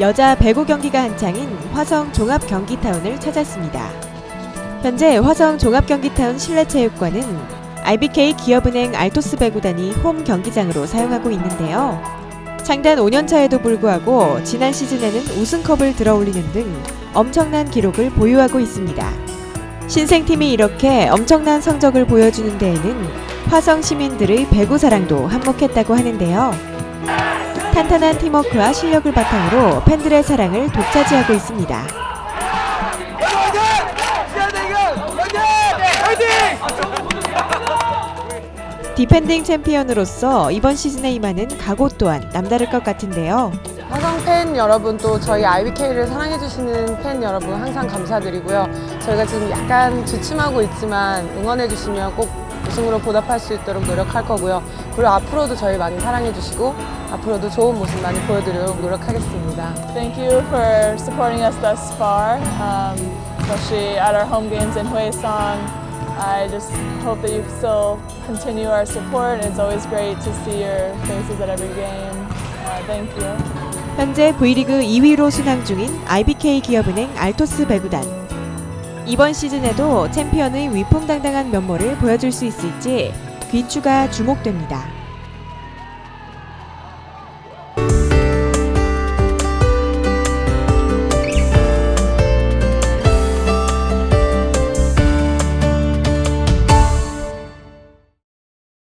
여자 배구 경기가 한창인 화성 종합 경기타운을 찾았습니다. 현재 화성 종합 경기타운 실내체육관은 IBK 기업은행 알토스 배구단이 홈 경기장으로 사용하고 있는데요. 창단 5년 차에도 불구하고 지난 시즌에는 우승컵을 들어올리는 등 엄청난 기록을 보유하고 있습니다. 신생팀이 이렇게 엄청난 성적을 보여주는 데에는 화성 시민들의 배구 사랑도 한몫했다고 하는데요. 탄탄한 팀워크와 실력을 바탕으로 팬들의 사랑을 독차지하고 있습니다. 디펜딩 챔피언으로서 이번 시즌에 임하는 각오 또한 남다를 것 같은데요. 화성 팬 여러분 또 저희 IBK를 사랑해주시는 팬 여러분 항상 감사드리고요. 저희가 지금 약간 주춤하고 있지만 응원해주시면 꼭 우승으로 보답할 수 있도록 노력할 거고요. 그리고 앞으로도 저희 많이 사랑해 주시고 앞으로도 좋은 모습 많이 보여드리도록 노력하겠습니다. Thank you for supporting us thus far, um, especially at our home games in Huesong. I just hope that you still continue our support. It's always great to see your faces at every game. Uh, thank you. 현재 V리그 2위로 순항 중인 IBK 기업은행 알토스 배구단. 이번 시즌에도 챔피언의 위풍당당한 면모를 보여줄 수 있을지 귀추가 주목됩니다.